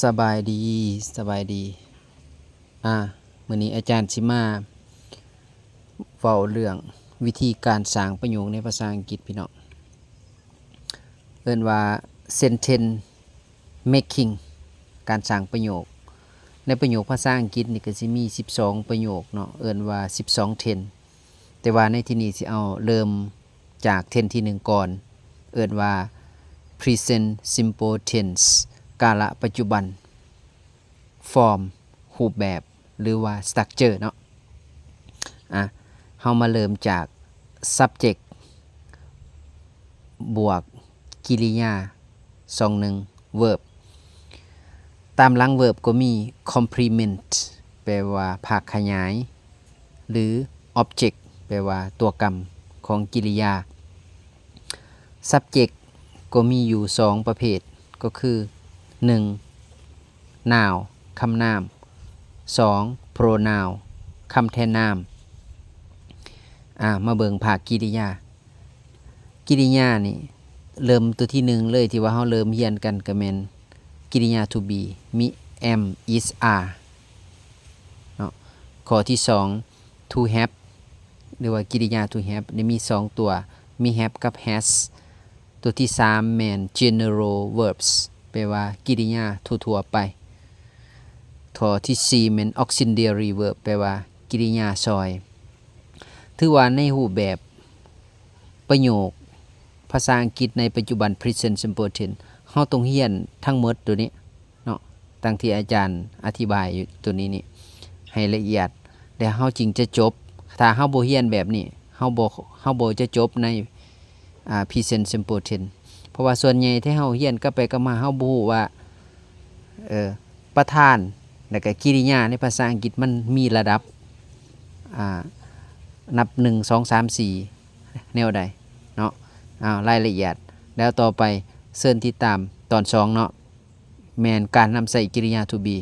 สบายดีสบายดี อ่ามื้อนี้อาจารย์สิมาเว้าเรื่องวิธีการสร้างประโยคในภาษาอังกฤษพี่น้องเอิ้นว่า sentence making การสร้างประโยค ในประโยคภาษาอังกฤษนี่ก็สิมี 12 ประโยคเนาะเอิ้นว่า 12 tense แต่ว่าในที่นี้สิเอาเริ่มจาก tense ที่หนึ่งก่อน เอิ้นว่า present simple tense กาละปัจจุบัน form รูปแบบหรือว่า structure เนาะอะเฮามาเริ่มจาก subject บวกกิริยาสองหนึ่ง verb ตามหลัง verb ก็มี complement แปลว่าภาคขยาย หรือ object แปลว่าตัวกรรมของกิริยา subject ก็มีอยู่2ประเภทก็คือ 1. noun คำนาม 2. pronoun คำแทนนาม อ่า มาเบิงภาคกิริยา กิริยานี่ เริ่มตัวที่หนึ่งเลยที่ว่าเฮาเริ่มเรียนกันก็แม่นกิริยา to be มี am is are เนาะข้อที่2 to have หรือว่ากิริยา to have นี่มี2ตัว มี have กับ has ตัวที่3แม่น general verbs แปลว่ากิริยาทั่วๆไปข้อที่4แม่น auxiliary verb แปลว่า กิริยาซอย ถือว่าในรูปแบบประโยค ภาษาอังกฤษในปัจจุบัน present simple tense เฮาต้องเรียนทั้งหมดตัวนี้เนาะตั้งที่อาจารย์อธิบายอยู่ตัวนี้นี่ให้ละเอียด แล้วเฮาจึงจะจบ ถ้าเฮาบ่เรียนแบบนี้เฮาบ่เฮาบ่จะจบในอ่า present simple tense เพราะว่าส่วนใหญ่ที่เฮาเฮียนก็ไปก็มาเฮาบ่ฮู้ว่าเออประธานแล้วก็กิริยาในภาษาอังกฤษมันมีระดับอ่านับ 1 2 3 4 แนวใดเนาะอ้าวรายละเอียด แล้วต่อไปเสินที่ตามตอน2เนาะแมนการนำใส่กิริยา to be